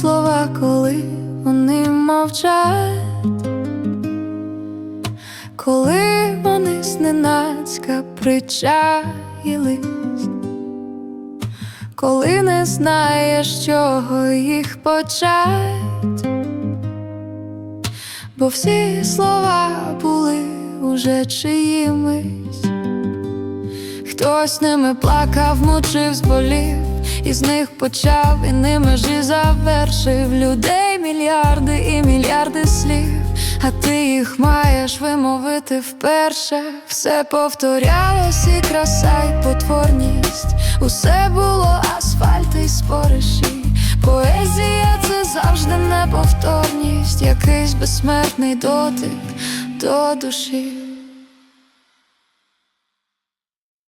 слова, коли вони мовчать, коли вони зненацька причаїлись, коли не знаєш, чого їх почать, бо всі слова були уже чиїмись. Хтось ними плакав, мучив, зболів, і з них почав, і ними ж і завершив людей мільярди і мільярди слів, а ти їх маєш вимовити вперше. Все повторялось, і краса, і потворність. Усе було асфальт і спориші. Поезія це завжди неповторність, якийсь безсмертний дотик до душі.